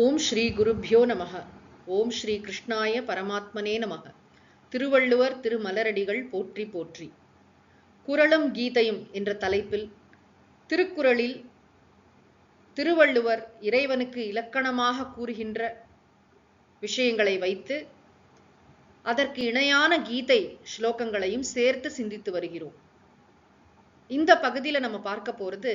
ஓம் ஸ்ரீ குருப்யோ நமக. ஓம் ஸ்ரீ கிருஷ்ணாய பரமாத்மனே நமக. திருவள்ளுவர் திருமலரடிகள் போற்றி போற்றி. குரலும் கீதையும் என்ற தலைப்பில் திருக்குறளில் திருவள்ளுவர் இறைவனுக்கு இலக்கணமாக கூறுகின்ற விஷயங்களை வைத்து அதற்கு இணையான கீதை ஸ்லோகங்களையும் சேர்த்து சிந்தித்து வருகிறோம். இந்த பகுதியில் நம்ம பார்க்க போகிறது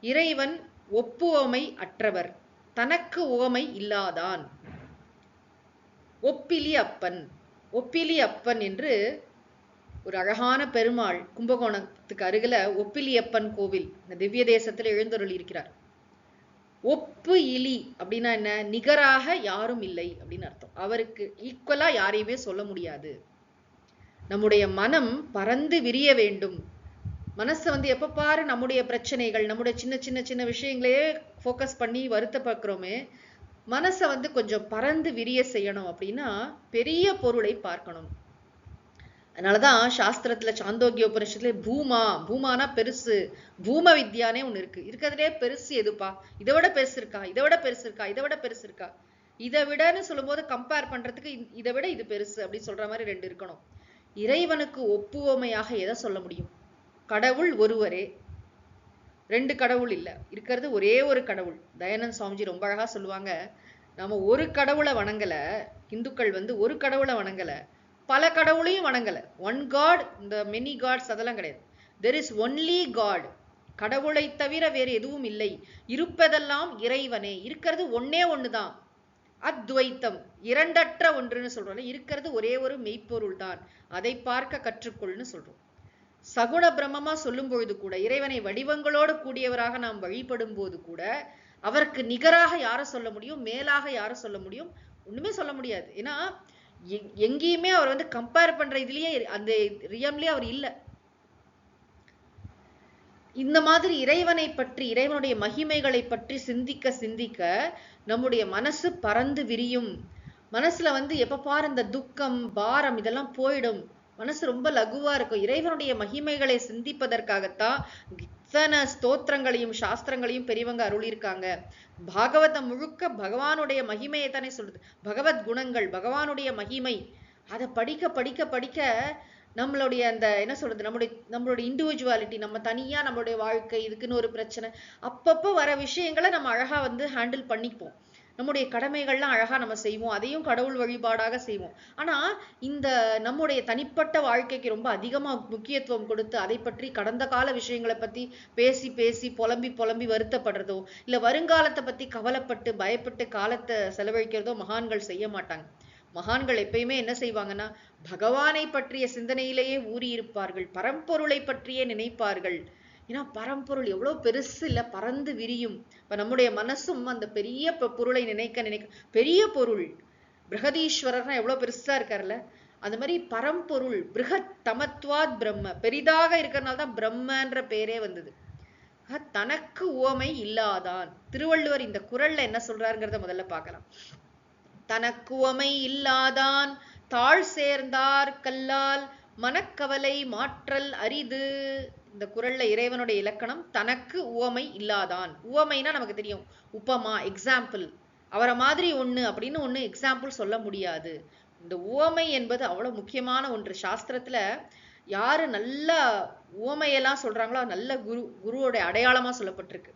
இறைவன் ஒப்புவமை அற்றவர். தனக்கு உவமை இல்லாதான். ஒப்பிலி அப்பன் ஒப்பிலி அப்பன் என்று ஒரு அழகான பெருமாள் கும்பகோணத்துக்கு அருகில ஒப்பிலியப்பன் கோவில் இந்த திவ்ய தேசத்துல எழுந்தருள் இருக்கிறார். ஒப்பு இலி அப்படின்னா என்ன? நிகராக யாரும் இல்லை அப்படின்னு அர்த்தம். அவருக்கு ஈக்குவலா யாரையுமே சொல்ல முடியாது. நம்முடைய மனம் பறந்து விரிய வேண்டும். மனசை வந்து எப்போ பாரு நம்முடைய பிரச்சனைகள் நம்முடைய சின்ன சின்ன சின்ன விஷயங்களையே ஃபோக்கஸ் பண்ணி வருத்தப்படுறோமே மனசை வந்து கொஞ்சம் பறந்து விரிய செய்யணும் அப்படின்னா பெரிய பொருளை பார்க்கணும். அதனாலதான் சாஸ்திரத்துல சாந்தோக்கிய உபனிஷத்துல பூமா பூமானா பெருசு பூம வித்யானே ஒண்ணு இருக்கு. இருக்கிறதுலே பெருசு எதுப்பா? இதை விட பெருசு இருக்கா? இதை விட பெருசு இருக்கா? இதை விட பெருசு இருக்கா? இதை விடன்னு சொல்லும்போது கம்பேர் பண்றதுக்கு இதை விட இது பெருசு அப்படின்னு சொல்ற மாதிரி ரெண்டு இருக்கணும். இறைவனுக்கு ஒப்புவமையாக எதை சொல்ல முடியும்? கடவுள் ஒருவரே. ரெண்டு கடவுள் இல்லை. இருக்கிறது ஒரே ஒரு கடவுள். தயானந்த் சுவாமிஜி ரொம்ப அழகாக சொல்லுவாங்க. நம்ம ஒரு கடவுளை வணங்கலை இந்துக்கள் வந்து ஒரு கடவுளை வணங்கலை பல கடவுளையும் வணங்கலை. ஒன் காட் இந்த மெனி காட்ஸ் அதெல்லாம் கிடையாது. தெர் இஸ் ஒன்லி காட் கடவுளை தவிர வேறு எதுவும் இல்லை. இருப்பதெல்லாம் இறைவனே. இருக்கிறது ஒன்னே தான் அத்வைத்தம் இரண்டற்ற ஒன்றுன்னு சொல்கிறோம் இருக்கிறது ஒரே ஒரு மெய்ப்பொருள் தான் அதை பார்க்க கற்றுக்கொள்னு சொல்கிறோம் சகுண பிரம்மமா சொல்லும் பொழுது கூட இறைவனை வடிவங்களோடு கூடியவராக நாம் வழிபடும் போது கூட அவருக்கு நிகராக யார சொல்ல முடியும் மேலாக யார சொல்ல முடியும் ஒண்ணுமே சொல்ல முடியாது. ஏன்னா எங்கேயுமே அவர் வந்து கம்பேர் பண்ற இதுலயே அந்த ரியம்லயே அவர் இல்ல. இந்த மாதிரி இறைவனை பற்றி இறைவனுடைய மகிமைகளை பற்றி சிந்திக்க சிந்திக்க நம்முடைய மனசு பறந்து விரியும். மனசுல வந்து எப்ப பாரு இந்த துக்கம் பாரம் இதெல்லாம் போயிடும். மனசு ரொம்ப லகுவா இருக்கும். இறைவனுடைய மகிமைகளை சிந்திப்பதற்காகத்தான் இத்தனை ஸ்தோத்திரங்களையும் சாஸ்திரங்களையும் பெரியவங்க அருளியிருக்காங்க. பாகவதம் முழுக்க பகவானுடைய மகிமையை தானே சொல்றது. பகவத் குணங்கள் பகவானுடைய மகிமை. அதை படிக்க படிக்க படிக்க நம்மளுடைய அந்த என்ன சொல்றது நம்மளுடைய நம்மளுடைய இண்டிவிஜுவாலிட்டி நம்ம தனியா நம்மளுடைய வாழ்க்கை இதுக்குன்னு ஒரு பிரச்சனை. அப்பப்போ வர விஷயங்களை நம்ம அழகா வந்து ஹேண்டில் பண்ணிப்போம். நம்முடைய கடமைகள்லாம் அழகா நம்ம செய்வோம். அதையும் கடவுள் வழிபாடாக செய்வோம். ஆனா இந்த நம்முடைய தனிப்பட்ட வாழ்க்கைக்கு ரொம்ப அதிகமா முக்கியத்துவம் கொடுத்து அதை பற்றி கடந்த கால விஷயங்களை பத்தி பேசி பேசி புலம்பி புலம்பி வருத்தப்படுறதோ இல்ல வருங்காலத்தை பத்தி கவலைப்பட்டு பயப்பட்டு காலத்தை செலவழிக்கிறதோ மகான்கள் செய்ய மாட்டாங்க. மகான்கள் எப்பயுமே என்ன செய்வாங்கன்னா பகவானை பற்றிய சிந்தனையிலேயே ஊறி இருப்பார்கள் பரம்பொருளை பற்றியே நினைப்பார்கள். ஏன்னா பரம்பொருள் எவ்வளவு பெருசு இல்ல பறந்து விரியும். இப்ப நம்முடைய மனசும் அந்த பெரிய பொருளை நினைக்க நினைக்க பெரிய பொருள். பிரகதீஸ்வரர்னா எவ்வளவு பெருசா இருக்காருல்ல? அந்த மாதிரி பரம்பொருள் பிருகத் தமத்வாத் பிரம்ம. பெரிதாக இருக்கிறனால தான் பிரம்மன்ற பேரே வந்தது. தனக்கு உவமை இல்லாதான். திருவள்ளுவர் இந்த குரல்ல என்ன சொல்றாருங்கிறத முதல்ல பார்க்கலாம். தனக்கு உவமை இல்லாதான் தாழ் சேர்ந்தார் கல்லால் மனக்கவலை மாற்றல் அரிது. இந்த குரல்ல இறைவனுடைய இலக்கணம் தனக்கு உவமை இல்லாதான். உவமைனா நமக்கு தெரியும். உப்பமா எக்ஸாம்பிள் அவரை மாதிரி ஒண்ணு அப்படின்னு ஒண்ணு எக்ஸாம்பிள் சொல்ல முடியாது. இந்த உவமை என்பது அவ்வளவு முக்கியமான ஒன்று. சாஸ்திரத்துல யாரு நல்ல உவமையெல்லாம் சொல்றாங்களோ நல்ல குரு குருவோட அடையாளமா சொல்லப்பட்டிருக்கு.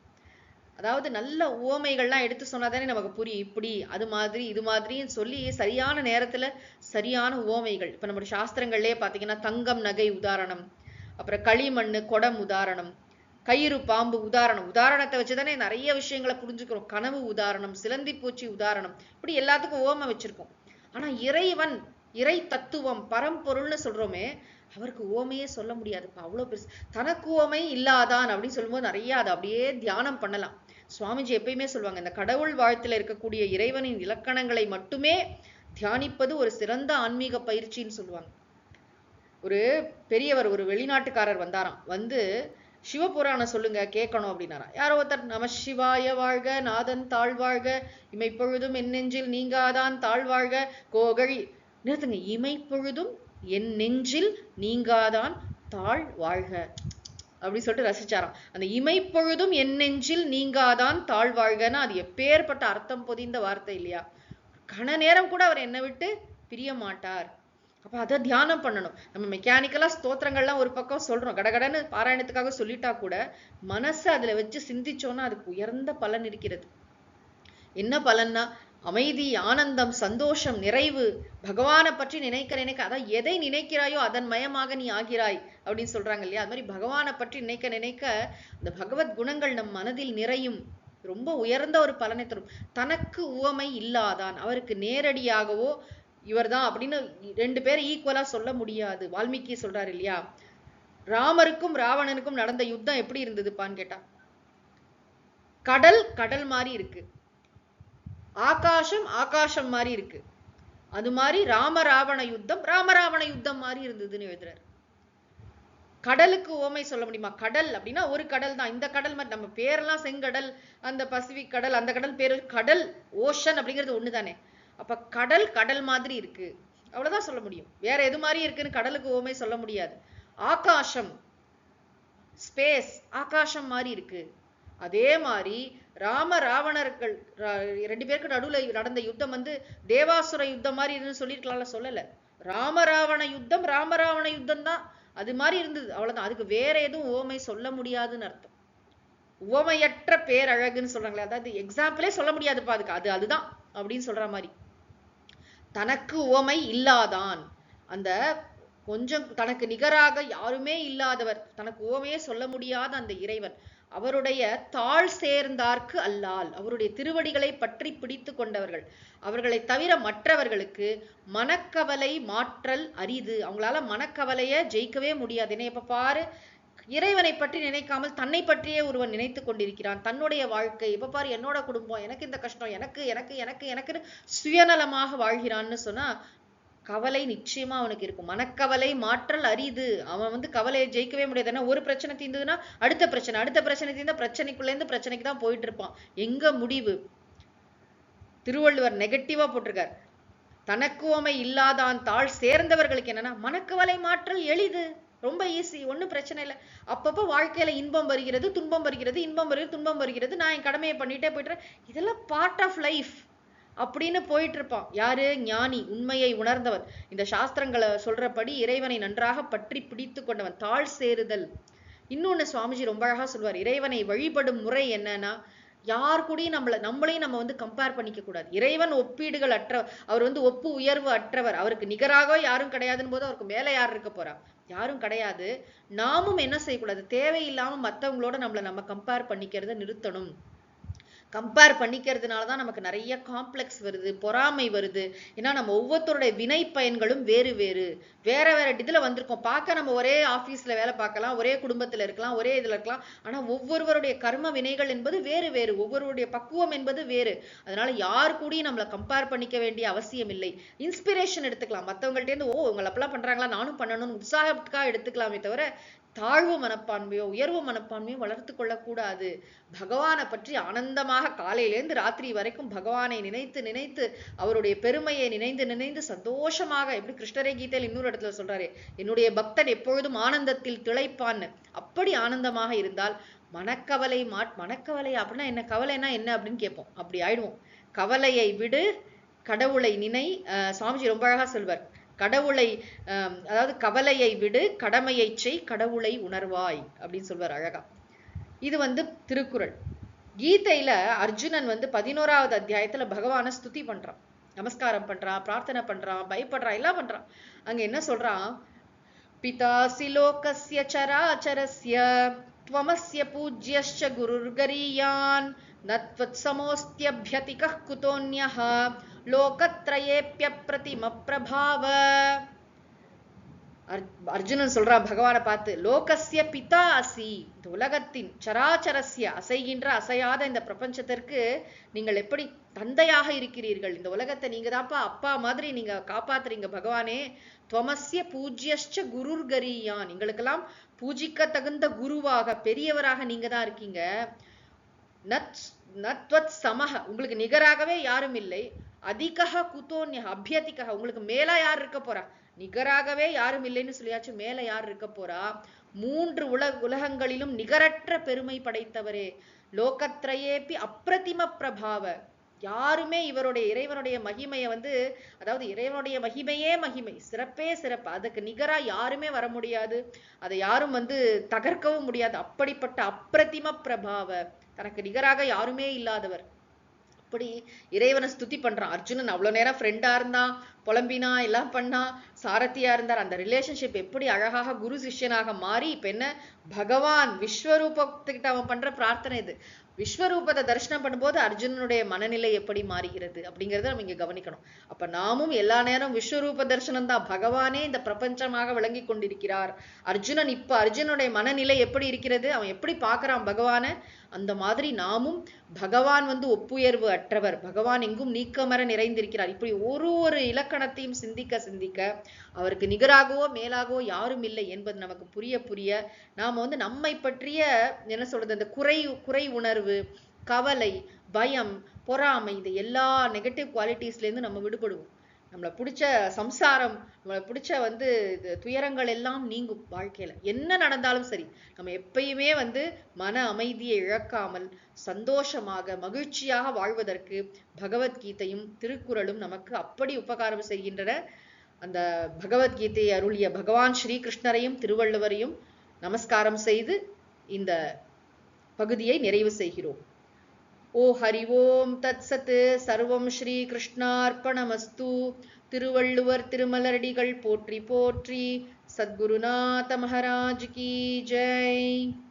அதாவது நல்ல உவமைகள்லாம் எடுத்து சொன்னாதானே நமக்கு புரியும். இப்படி அது மாதிரி இது மாதிரின்னு சொல்லி சரியான நேரத்தில் சரியான உவமைகள். இப்போ நம்முடைய சாஸ்திரங்கள்லேயே பார்த்தீங்கன்னா தங்கம் நகை உதாரணம் அப்புறம் களிமண் குடம் உதாரணம் கயிறு பாம்பு உதாரணம். உதாரணத்தை வச்சு தானே நிறைய விஷயங்களை புரிஞ்சுக்கிறோம். கனவு உதாரணம் சிலந்தி பூச்சி உதாரணம். இப்படி எல்லாத்துக்கும் ஓம வச்சிருக்கோம். ஆனால் இறைவன் இறை தத்துவம் பரம்பொருள்னு சொல்றோமே அவருக்கு ஓமையே சொல்ல முடியாதுப்பா. அவ்வளோ பெருசு. தனக்கு ஓமை இல்லாதான் அப்படின்னு சொல்லும்போது நிறைய அதை அப்படியே தியானம் பண்ணலாம். சுவாமிஜி எப்பயுமே சொல்லுவாங்க இந்த கடவுள் வாழ்த்துல இருக்கக்கூடிய இறைவனின் இலக்கணங்களை மட்டுமே தியானிப்பது ஒரு சிறந்த ஆன்மீக பயிற்சின்னு சொல்லுவாங்க. ஒரு பெரியவர் ஒரு வெளிநாட்டுக்காரர் வந்தாராம். வந்து சிவபுராணம் சொல்லுங்க கேட்கணும் அப்படின்னாரா யாரோ ஒருத்தர் நம சிவாய வாழ்க நாதன் தாழ்வாழ்க இமைப்பொழுதும் என் நெஞ்சில் நீங்காதான் தாழ்வாழ்க கோகழி நிறுத்துங்க. இமைப்பொழுதும் என் நெஞ்சில் நீங்காதான் தாழ் வாழ்க அப்படின்னு சொல்லிட்டு ரசிச்சாராம். அந்த இமைப்பொழுதும் என் நெஞ்சில் நீங்காதான் தாழ்வாழ்கன்னு அது எப்பேற்பட்ட அர்த்தம் பொதிந்த வார்த்தை இல்லையா? கன நேரம் கூட அவர் என்னை விட்டு பிரிய மாட்டார். அப்ப அதை தியானம் பண்ணணும். நம்ம மெக்கானிக்கலா ஸ்தோத்திரங்கள்லாம் ஒரு பக்கம் சொல்றோம். கடகடன்னு பாராயணத்துக்காக சொல்லிட்டா கூட மனசை அதுல வச்சு சிந்திச்சோம்னா அதுக்கு உயர்ந்த பலன் இருக்கிறது. என்ன பலன்னா அமைதி ஆனந்தம் சந்தோஷம் நிறைவு. பகவானை பற்றி நினைக்க நினைக்க அதான் எதை நினைக்கிறாயோ அதன் மயமாக நீ ஆகிறாய். அப்படின்னு சொல்றாங்க இல்லையா? அது மாதிரி பகவானை பற்றி நினைக்க நினைக்க அந்த பகவத் குணங்கள் நம் மனதில் நிறையும். ரொம்ப உயர்ந்த ஒரு பலனை தரும். தனக்கு உவமை இல்லாதான் அவருக்கு நேரடியாகவோ இவர்தான் அப்படின்னு ரெண்டு பேரும் ஈக்குவலா சொல்ல முடியாது. வால்மீகி சொல்றாரு இல்லையா? ராமருக்கும் ராவணனுக்கும் நடந்த யுத்தம் எப்படி இருந்ததுப்பான்னு கேட்டா கடல் கடல் மாதிரி இருக்கு. ஆகாசம் ஆகாசம் மாதிரி இருக்கு. அது மாதிரி ராம ராவண யுத்தம் ராமராவண யுத்தம் மாதிரி இருந்ததுன்னு எழுதுறாரு. கடலுக்கு ஓமை சொல்ல முடியுமா? கடல் அப்படின்னா ஒரு கடல் தான். இந்த கடல் மாதிரி நம்ம பேரெல்லாம் செங்கடல் அந்த பசிபிக் கடல் அந்த கடல் பேர் கடல் ஓஷன் அப்படிங்கிறது ஒண்ணுதானே? அப்ப கடல் கடல் மாதிரி இருக்கு. அவ்வளவுதான் சொல்ல முடியும். வேற எது மாதிரி இருக்குன்னு கடலுக்கு ஓமை சொல்ல முடியாது. ஆகாசம் ஸ்பேஸ் ஆகாசம் மாதிரி இருக்கு. அதே மாதிரி ராம ராவணர்கள் ரெண்டு பேருக்கு நடுவுல நடந்த யுத்தம் வந்து தேவாசுர யுத்தம் மாதிரி இருந்துன்னு சொல்லியிருக்கலாம்ல சொல்லல. ராம ராவண யுத்தம் ராம ராவண யுத்தம் தான் அது மாதிரி இருந்தது. அவ்வளவுதான். அதுக்கு வேற எதுவும் உவமை சொல்ல முடியாதுன்னு அர்த்தம். உவமையற்ற பேரழகுன்னு சொல்றாங்களே அதாவது எக்ஸாம்பிளே சொல்ல முடியாதுப்பா அதுக்கு. அது அதுதான் அப்படின்னு சொல்ற மாதிரி. தனக்கு உவமை இல்லாதான் அந்த கொஞ்சம் தனக்கு நிகராக யாருமே இல்லாதவர் தனக்கு உவமையே சொல்ல முடியாத அந்த இறைவன் அவருடைய தாழ் சேர்ந்தார்க்கு அல்லால் அவருடைய திருவடிகளை பற்றி பிடித்து கொண்டவர்கள். அவர்களை தவிர மற்றவர்களுக்கு மனக்கவலை மாற்றல் அரிது. அவங்களால மனக்கவலையை ஜெயிக்கவே முடியாது. என்ன இப்போ பாரு இறைவனை பற்றி நினைக்காமல் தன்னை பற்றியே ஒருவன் நினைத்து கொண்டிருக்கிறான். தன்னுடைய வாழ்க்கை இப்ப பாரு என்னோட குடும்பம் எனக்கு இந்த கஷ்டம் எனக்கு எனக்கு எனக்கு எனக்குன்னு சுயநலமாக வாழ்கிறான்னு சொன்னா கவலை நிச்சயமா அவனுக்கு இருக்கும். மனக்கவலை மாற்றல் அரிது. அவன் வந்து கவலையை ஜெயிக்கவே முடியாது. ஏன்னா ஒரு பிரச்சனை தீர்ந்ததுன்னா அடுத்த பிரச்சனை. அடுத்த பிரச்சனை தீர்ந்தா பிரச்சனைக்குள்ள இருந்து பிரச்சனைக்கு தான் போயிட்டு இருப்பான். எங்க முடிவு? திருவள்ளுவர் நெகட்டிவா போட்டிருக்கார். தனக்குவமை இல்லாதான் தாழ் சேர்ந்தவர்களுக்கு என்னன்னா மனக்கவலை மாற்றல் எளிது. ரொம்ப ஈஸி ஒன்றும் பிரச்சனை இல்லை. அப்பப்போ வாழ்க்கையில இன்பம் வருகிறது துன்பம் வருகிறது இன்பம் வருகிறது துன்பம் வருகிறது. நான் என் கடமையை பண்ணிட்டே போயிட்டுறேன் இதெல்லாம் பார்ட் ஆஃப் லைஃப் அப்படின்னு போயிட்டு இருப்பான் யாரு? ஞானி உண்மையை உணர்ந்தவன். இந்த சாஸ்திரங்களை சொல்றபடி இறைவனை நன்றாக பற்றி பிடித்து கொண்டவன். தாழ் சேருதல் இன்னொன்னு சுவாமிஜி ரொம்ப அழகா சொல்வார். இறைவனை வழிபடும் முறை என்னன்னா யார் கூடயும் நம்மள நம்மளையும் நம்ம வந்து கம்பேர் பண்ணிக்க கூடாது. இறைவன் ஒப்பீடுகள் அற்ற அவர் வந்து ஒப்பு உயர்வு அற்றவர். அவருக்கு நிகராக யாரும் கிடையாதுன்னு போது அவருக்கு மேலே யார் இருக்க போறா? யாரும் கிடையாது. நாமும் என்ன செய்யக்கூடாது? தேவையில்லாம மத்தவங்களோட நம்மள நம்ம கம்பேர் பண்ணிக்கிறத நிறுத்தணும். கம்பேர் பண்ணிக்கிறதுனால தான் நமக்கு நிறைய காம்ப்ளெக்ஸ் வருது பொறாமை வருது. ஏன்னா நம்ம ஒவ்வொருத்தருடைய வினை பயன்களும் வேறு வேறு. வேற வேற இதில் வந்திருக்கோம். பார்க்க நம்ம ஒரே ஆஃபீஸில் வேலை பார்க்கலாம் ஒரே குடும்பத்தில் இருக்கலாம் ஒரே இதில் இருக்கலாம். ஆனால் ஒவ்வொருவருடைய கர்ம வினைகள் என்பது வேறு வேறு. ஒவ்வொருவருடைய பக்குவம் என்பது வேறு. அதனால யார் கூடயும் நம்மளை கம்பேர் பண்ணிக்க வேண்டிய அவசியம் இல்லை. இன்ஸ்பிரேஷன் எடுத்துக்கலாம். மற்றவங்கள்ட்டேருந்து ஓ இவங்க அப்பெல்லாம் பண்றாங்களா? நானும் பண்ணணும்னு உற்சாகத்துக்காக எடுத்துக்கலாமே தவிர தாழ்வு மனப்பான்மையோ உயர்வு மனப்பான்மையோ வளர்த்து கொள்ளக்கூடாது. பகவானை பற்றி ஆனந்தமாக காலையிலேருந்து ராத்திரி வரைக்கும் பகவானை நினைத்து நினைத்து அவருடைய பெருமையை நினைந்து நினைந்து சந்தோஷமாக எப்படி கிருஷ்ணரே கீதையில் இன்னொரு இடத்துல சொல்றாரு என்னுடைய பக்தன் எப்பொழுதும் ஆனந்தத்தில் திளைப்பான்னு அப்படி ஆனந்தமாக இருந்தால் மனக்கவலை மாட் மனக்கவலை அப்படின்னா என்ன கவலைனா என்ன அப்படின்னு கேட்போம். அப்படி ஆயிடுவோம். கவலையை விடு கடவுளை நினை சுவாமிஜி ரொம்ப அழகா சொல்வார். கடவுளை ஆம், அதாவது கவலையை விடு கடமையை செய் கடவுளை உணர்வாய் அப்படின்னு சொல்வார் அழகா இது வந்து திருக்குறள் கீதையில அர்ஜுனன் வந்து பதினோராவது அத்தியாயத்துல பகவானை ஸ்துதி பண்றான் நமஸ்காரம் பண்றான் பிரார்த்தனை பண்றான் பயப்படுறான் எல்லாம் பண்றான் அங்க என்ன சொல்றான் பிதாசி லோகஸ்ய சராச்சரஸ்ய त्वमस्य पूज्यश्च गुरुर्गरीयान् न त्वत्समोऽस्त्यभ्यतिकः कुतोऽन्यः லோகத்ரயேப்யப்பிரதிமப்பிரபாவ அர்ஜுனன் சொல்றான் பகவானை பார்த்து லோகசிய பிதா அசி. இந்த உலகத்தின் சராச்சரஸ்ய அசைகின்ற அசையாத இந்த பிரபஞ்சத்திற்கு நீங்கள் எப்படி தந்தையாக இருக்கிறீர்கள்? இந்த உலகத்தை நீங்க தான்ப்பா அப்பா மாதிரி நீங்க காப்பாத்துறீங்க பகவானே. துவமஸ்ய பூஜ்யஷ்ட குருர்கரியான் எங்களுக்கெல்லாம் பூஜிக்க தகுந்த குருவாக பெரியவராக நீங்க தான் இருக்கீங்க. நத் நத்வத் சமஹ. உங்களுக்கு நிகராகவே யாரும் இல்லை. அதிகஹ குதோன்ய அபியதிகஹ. உங்களுக்கு மேல யார் இருக்க போறா? நிகராகவே யாரும் இல்லைன்னு சொல்லியாச்சு. மேல யார் இருக்க போறா? மூன்று உல உலகங்களிலும் நிகரற்ற பெருமை படைத்தவரே. லோகத்திரையேபி அப்பிரதிம பிரபாவ. யாருமே இவருடைய இறைவனுடைய மகிமையை வந்து அதாவது இறைவனுடைய மகிமையே மகிமை. சிறப்பே சிறப்பு. அதுக்கு நிகரா யாருமே வர முடியாது. அதை யாரும் வந்து தகர்க்கவும் முடியாது. அப்படிப்பட்ட அப்பிரதிம பிரபாவ. தனக்கு நிகராக யாருமே இல்லாதவர். அப்படி இறைவனை ஸ்துதி பண்றான். அர்ஜுனன் அவ்வளோ நேரம் ஃப்ரெண்டா இருந்தான் புலம்பினா எல்லாம் பண்ணா சாரதியா இருந்தார். அந்த ரிலேஷன்ஷிப் எப்படி அழகாக குரு சிஷ்யனாக மாறி இப்ப என்ன? பகவான் விஸ்வரூபத்துக்கிட்ட அவன் பண்ற பிரார்த்தனை இது. விஸ்வரூபத்தை தரிசனம் பண்ணும்போது அர்ஜுனனுடைய மனநிலை எப்படி மாறுகிறது அப்படிங்கறத நம்ம இங்க கவனிக்கணும். அப்ப நாமும் எல்லா நேரம் விஸ்வரூப தரிசனம் தான். பகவானே இந்த பிரபஞ்சமாக விளங்கி கொண்டிருக்கிறார். அர்ஜுனன் இப்ப அர்ஜுனனுடைய மனநிலை எப்படி இருக்கிறது? அவன் எப்படி பார்க்கறான் பகவானை? அந்த மாதிரி நாமும் பகவான் வந்து ஒப்புயர்வு அற்றவர். பகவான் எங்கும் நீக்கமர நிறைந்திருக்கிறார். இப்படி ஒரு ஒரு இலக்கணத்தையும் சிந்திக்க சிந்திக்க அவருக்கு நிகராகவோ மேலாகவோ யாரும் இல்லை என்பது நமக்கு புரிய புரிய நாம் வந்து நம்மை பற்றிய என்ன சொல்றது அந்த குறை குறை உணர்வு கவலை பயம் பொறாமை இந்த எல்லா நெகட்டிவ் குவாலிட்டிஸ்லேருந்து நம்ம விடுபடுவோம். நம்மளை பிடிச்ச சம்சாரம் நம்மளை பிடிச்ச வந்து இது துயரங்கள் எல்லாம் நீங்கும் வாழ்க்கையில். என்ன நடந்தாலும் சரி நம்ம எப்பயுமே வந்து மன அமைதியை இழக்காமல் சந்தோஷமாக மகிழ்ச்சியாக வாழ்வதற்கு பகவத்கீதையும் திருக்குறளும் நமக்கு அப்படி உபகாரம் செய்கின்றன. அந்த பகவத்கீதையை அருளிய பகவான் ஸ்ரீகிருஷ்ணரையும் திருவள்ளுவரையும் நமஸ்காரம் செய்து இந்த பகுதியை நிறைவு செய்கிறோம். ஓ ஹரி ஓம் தத் சத்து சர்வம் ஸ்ரீ கிருஷ்ணார்ப்பணமஸ்து திருவள்ளுவர் திருமலரடிகள் போற்றி போற்றி. சத்குருநாத மகாராஜ் கி. ஜெய்.